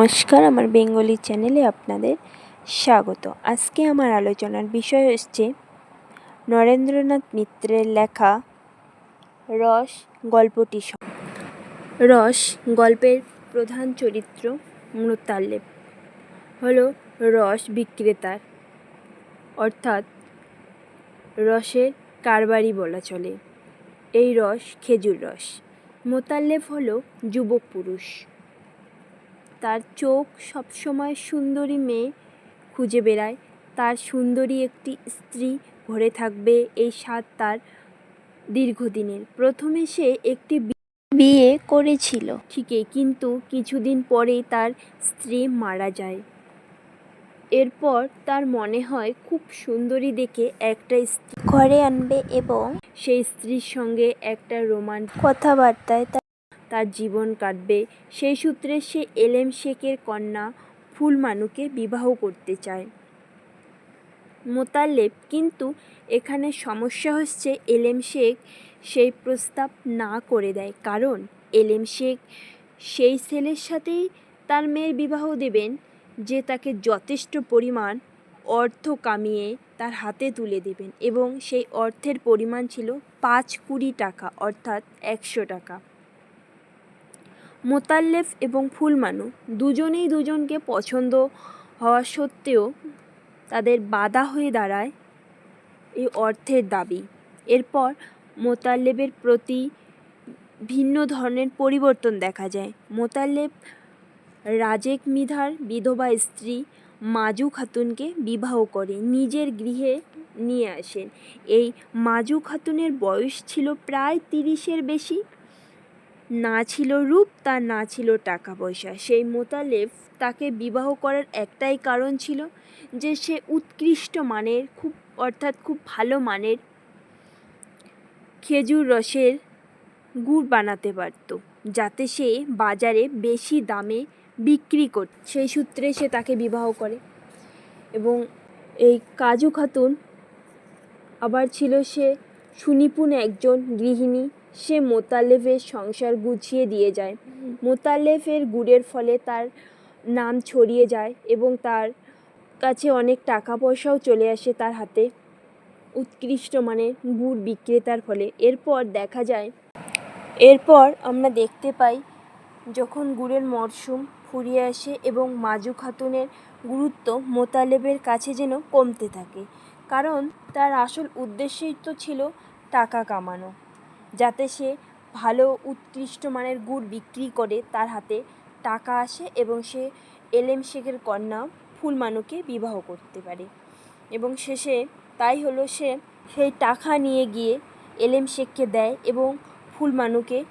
নমস্কার, আমার বেঙ্গলি চ্যানেলে আপনাদের স্বাগত। আজকে আমার আলোচনার বিষয় হচ্ছে নরেন্দ্রনাথ মিত্রের লেখা রস গল্পটি রস গল্পের প্রধান চরিত্র মোতাল্লেব হল রস বিক্রেতার। অর্থাৎ রসের কারবারি বলা চলে। এই রস খেজুর রস। মোতাল্লেব হলো যুবক পুরুষ। তার চোখ সবসময় সুন্দরী মেয়ে খুঁজে বেড়ায়। তার সুন্দরী একটি স্ত্রী ঘরে থাকবে এই স্বাদ তার দীর্ঘদিনের। প্রথমে সে একটি বিয়ে করেছিল, ঠিকই, কিন্তু কিছুদিন পরেই তার স্ত্রী মারা যায়। এরপর তার মনে হয় খুব সুন্দরী দেখে একটা স্ত্রী ঘরে আনবে এবং সেই স্ত্রীর সঙ্গে একটা রোমান কথাবার্তায় তার জীবন কাটবে। সেই সূত্রে সে এলেম শেখের কন্যা ফুলমানুকে বিবাহ করতে চায়। মোতালেব কিন্তু এখানে সমস্যা হচ্ছে এলেম শেখ সেই প্রস্তাব না করে দেয়। কারণ এলেম শেখ সেই ছেলের সাথেই তার মেয়ের বিবাহ দেবেন, যে তাকে যথেষ্ট পরিমাণ অর্থ কামিয়ে তার হাতে তুলে দেবেন এবং সেই অর্থের পরিমাণ ছিল পাঁচ কুড়ি টাকা, অর্থাৎ একশো টাকা। মোতাল্লেফ এবং ফুলমানু দুজনেই দুজনকে পছন্দ হওয়া সত্ত্বেও তাদের বাধা হয়ে দাঁড়ায় এই অর্থের দাবি। এরপর মোতাল্লেবের প্রতি ভিন্ন ধরনের পরিবর্তন দেখা যায়। মোতাল্লেব রাজেক মিধার বিধবা স্ত্রী মাজু খাতুনকে বিবাহ করে, নিজের গৃহে নিয়ে আসেন। এই মাজু খাতুনের বয়স ছিল প্রায় তিরিশের বেশি। না ছিল রূপ, তার না ছিল টাকা পয়সা সেই মোতালেব তাকে বিবাহ করার একটাই কারণ ছিল যে সে উৎকৃষ্ট মানের খুব, অর্থাৎ খুব ভালো মানের খেজুর রসের গুড় বানাতে পারত, যাতে সে বাজারে বেশি দামে বিক্রি করত সেই সূত্রে সে তাকে বিবাহ করে। এবং এই কাজু খাতুন আবার ছিল সে সুনিপুণ একজন গৃহিণী সে মোতালেফের সংসার গুছিয়ে দিয়ে যায়। মোতালেফের গুড়ের ফলে তার নাম ছড়িয়ে যায় এবং তার কাছে অনেক টাকা পয়সাও চলে আসে তার হাতে। উৎকৃষ্ট মানে গুড় বিক্রেতার ফলে। এরপর দেখা যায়, এরপর আমরা দেখতে পাই যখন গুড়ের মরশুম ফুরিয়ে আসে এবং মাজু খাতুনের গুরুত্ব মোতালেবের কাছে যেন কমতে থাকে। কারণ তার আসল উদ্দেশ্যই তো ছিল টাকা কামানো। যাতে সে ভালো, উৎকৃষ্ট মানের গুড় বিক্রি করে তার হাতে টাকা আসে এবং সে এলেম শেখের কন্যা ফুলমানুকে বিবাহ করতে পারে। এবং শেষে তাই হলো সে সেই টাকা নিয়ে গিয়ে এলেম শেখকে দেয় এবং ফুলমানুকে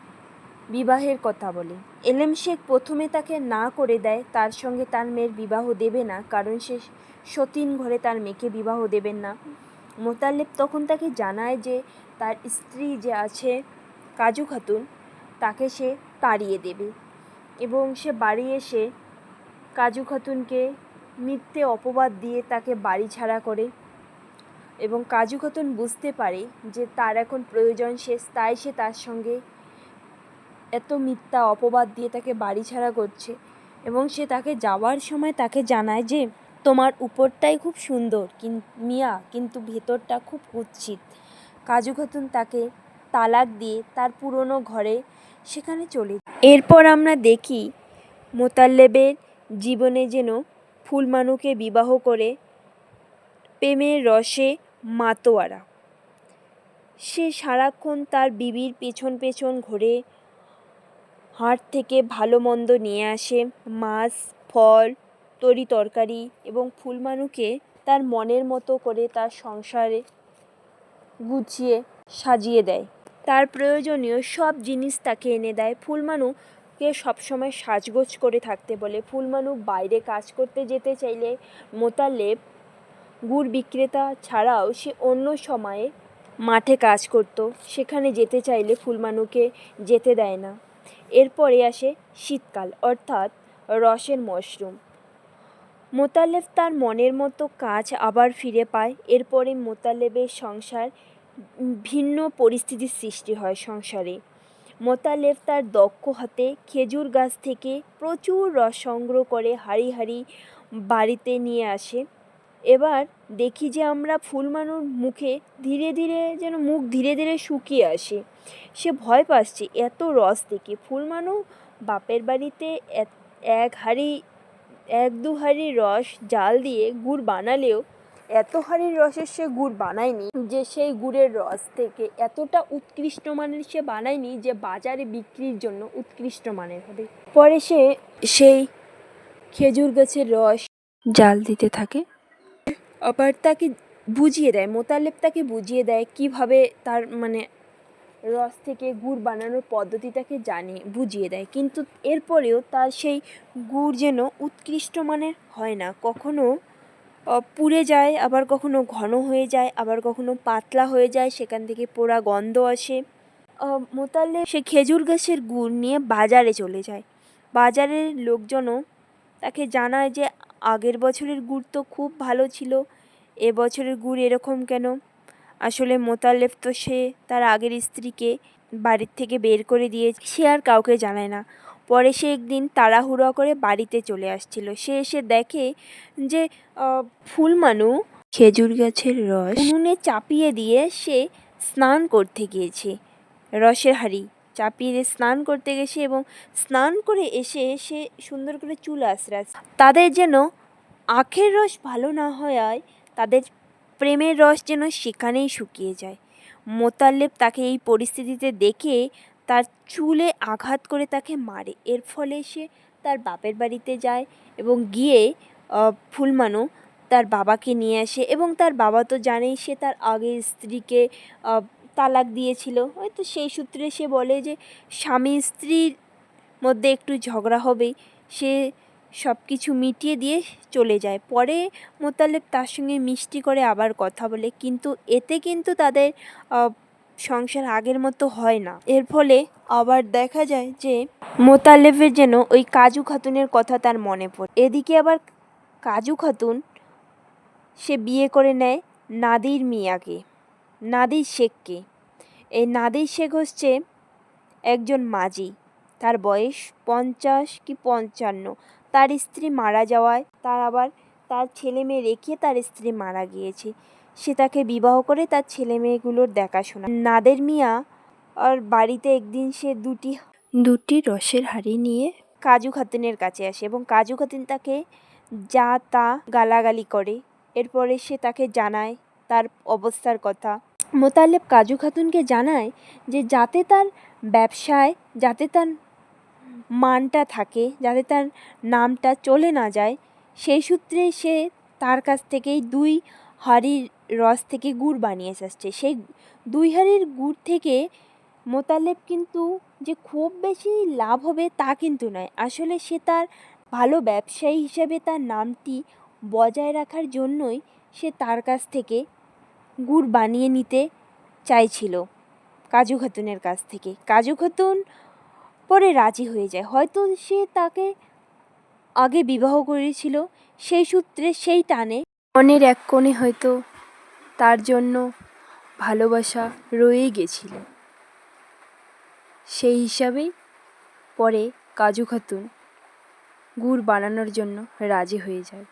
বিবাহের কথা বলে। এলেম শেখ প্রথমে তাকে না করে দেয়, তার সঙ্গে তার মেয়ের বিবাহ দেবে না, কারণ সে সতীন ঘরে তার মেয়েকে বিবাহ দেবেন না। মোতালেব তখন তাকে জানায় যে তার স্ত্রী যে আছে কাজু খাতুন, তাকে সে তাড়িয়ে দেবে এবং সে বাড়ি এসে কাজু খাতুনকে মিথ্যে অপবাদ দিয়ে তাকে বাড়ি ছাড়া করে এবং কাজু খাতুন বুঝতে পারে যে তার এখন প্রয়োজন শেষ, তাই সে তার সঙ্গে এত মিথ্যা অপবাদ দিয়ে তাকে বাড়ি ছাড়া করছে এবং সে তাকে যাওয়ার সময় তাকে জানায় যে তোমার উপরটাই খুব সুন্দর, কিন, মিয়া, কিন্তু ভেতরটা খুব কুৎসিত। কাজু খাতুন তাকে তালাক দিয়ে তার পুরনো ঘরে সেখানে চলে এরপর আমরা দেখি মোতাল্লেবের জীবনে যেন ফুলমানুকে বিবাহ করে প্রেমের রসে মাতোয়ারা। সে সারাক্ষণ তার বিবির পেছন পেছন ঘুরে, হাট থেকে ভালো মন্দ নিয়ে আসে, মাছ, ফল তরি তরকারি এবং ফুলমানুকে তার মনের মতো করে তার সংসারে গুছিয়ে সাজিয়ে দেয়। তার প্রয়োজনীয় সব জিনিস তাকে এনে দেয়। ফুলমানুকে সবসময় সাজগোজ করে থাকতে বলে। ফুলমানু বাইরে কাজ করতে যেতে চাইলে মোতালেব গুড় বিক্রেতা ছাড়াও সে অন্য সময়ে মাঠে কাজ করত। সেখানে যেতে চাইলে ফুলমানুকে যেতে দেয় না। এরপরে আসে শীতকাল, অর্থাৎ রসের মশরুম। মোতালেব তার মনের মতো কাজ আবার ফিরে পায়। এরপরে মোতালেবের সংসার ভিন্ন পরিস্থিতির সৃষ্টি হয় সংসারে। মোতালেব তার দক্ষ হাতে খেজুর গাছ থেকে প্রচুর রস সংগ্রহ করে হাঁড়ি হাঁড়ি বাড়িতে নিয়ে আসে। এবার দেখি যে আমরা ফুলমানুর মুখে ধীরে ধীরে যেন মুখ ধীরে ধীরে শুকিয়ে আসে। সে ভয় পাচ্ছে, এত রস দেখে। ফুলমানু বাপের বাড়িতে এক- হাঁড়ি এক দু হাঁড়ি রস জাল দিয়ে গুড় বানালেও এত হাঁড়ির রসের সে গুড় বানায়নি যে সেই গুড়ের রস থেকে এতটা উৎকৃষ্ট মানের সে বানায়নি যে বাজারে বিক্রির জন্য উৎকৃষ্ট মানের হবে। পরে সে সেই খেজুর গাছের রস জাল দিতে থাকে। আবার তাকে বুঝিয়ে দেয়, মোতালেব তাকে বুঝিয়ে দেয় কীভাবে তার মানে রস থেকে গুড় বানানোর পদ্ধতিটাকে জানে, বুঝিয়ে দেয়। কিন্তু এরপরেও তার সেই গুড় যেন উৎকৃষ্ট মানের হয় না। কখনো পুড়ে যায়, আবার কখনো ঘন হয়ে যায়, আবার কখনো পাতলা হয়ে যায়, সেখান থেকে পোড়া গন্ধ আসে। মোতালে সে খেজুর গাছের গুড় নিয়ে বাজারে চলে যায়। বাজারের লোকজনও তাকে জানায় যে আগের বছরের গুড় তো খুব ভালো ছিল, এ বছরের গুড় এরকম কেন? আসলে মোতালেব তো সে তার আগের স্ত্রীকে বাড়ির থেকে বের করে দিয়ে সে আর কাউকে জানায় না। পরে সে একদিন তাড়াহুড়ো করে বাড়িতে চলে আসছিল। সে এসে দেখে যে ফুলমানু খেজুর গাছের রস উনুনে চাপিয়ে দিয়ে সে স্নান করতে গিয়েছে। রসের হাঁড়ি চাপিয়ে দিয়ে স্নান করতে গেছে এবং স্নান করে এসে সে সুন্দর করে চুল আশ্রাস তাদের যেন আখের রস ভালো না হওয়ায় তাদের প্রেমের রস যেন সেখানেই শুকিয়ে যায়। মোতালেব তাকে এই পরিস্থিতিতে দেখে তার চুলে আঘাত করে তাকে মারে। এর ফলে সে তার বাপের বাড়িতে যায় এবং গিয়ে ফুলমানো তার বাবাকে নিয়ে আসে এবং তার বাবা তো জানেই সে তার আগের স্ত্রীকে তালাক দিয়েছিল। হয়তো সেই সূত্রে সে বলে যে, স্বামী স্ত্রীর মধ্যে একটু ঝগড়া হবেই। সে সব কিছু মিটিয়ে দিয়ে চলে যায়। পরে মোতালেব তার সঙ্গে মিষ্টি করে আবার কথা বলে। কিন্তু এতে কিন্তু তাদের সংসার আগের মতো হয় না। এর ফলে আবার দেখা যায় যে মোতালেবের যেন ওই কাজু খাতুনের কথা তার মনে পড়ে। এদিকে আবার কাজু খাতুন সে বিয়ে করে নেয় নাদির মিয়াকে, নাদির শেখকে। এই নাদির শেখ হচ্ছে একজন মাঝি। তার বয়স পঞ্চাশ কি পঞ্চান্ন। তার স্ত্রী মারা যাওয়ায় তার আবার তার ছেলে মেয়ে রেখে তার স্ত্রী মারা গিয়েছে। সে তাকে বিবাহ করে তার ছেলে মেয়েগুলোর দেখাশোনা। নাদের মিয়া আর বাড়িতে একদিন সে দুটি দুটি রসের হাঁড়ি নিয়ে কাজু খাতুনের কাছে আসে এবং কাজু খাতুন তাকে যা তা গালাগালি করে। এরপরে সে তাকে জানায় তার অবস্থার কথা। মোতালেব কাজু খাতুনকে জানায় যে যাতে তার ব্যবসায়, যাতে তার মানটা থাকে যাতে তার নামটা চলে না যায়। সেই সূত্রে সে তার কাছ থেকেই দুই হাঁড়ির রস থেকে গুড় বানিয়ে আসছে। সেই দুই হাঁড়ির গুড় থেকে মোতালেব কিন্তু যে খুব বেশি লাভ হবে তা কিন্তু নয়। আসলে সে তার ভালো ব্যবসায়ী হিসেবে তার নামটি বজায় রাখার জন্যই সে তার কাছ থেকে গুড় বানিয়ে নিতে চাইছিল। কাজু খাতুনের কাছ থেকে। কাজু খাতুন পরে রাজি হয়ে যায়। হয়তো সে তাকে আগে বিবাহ করেছিল, সেই সূত্রে সেই টানে। মনের এক কোণে হয়তো তার জন্য ভালোবাসা রয়েই গেছিল। সেই হিসাবেই পরে কাজু খাতুন গুড় বানানোর জন্য রাজি হয়ে যায়।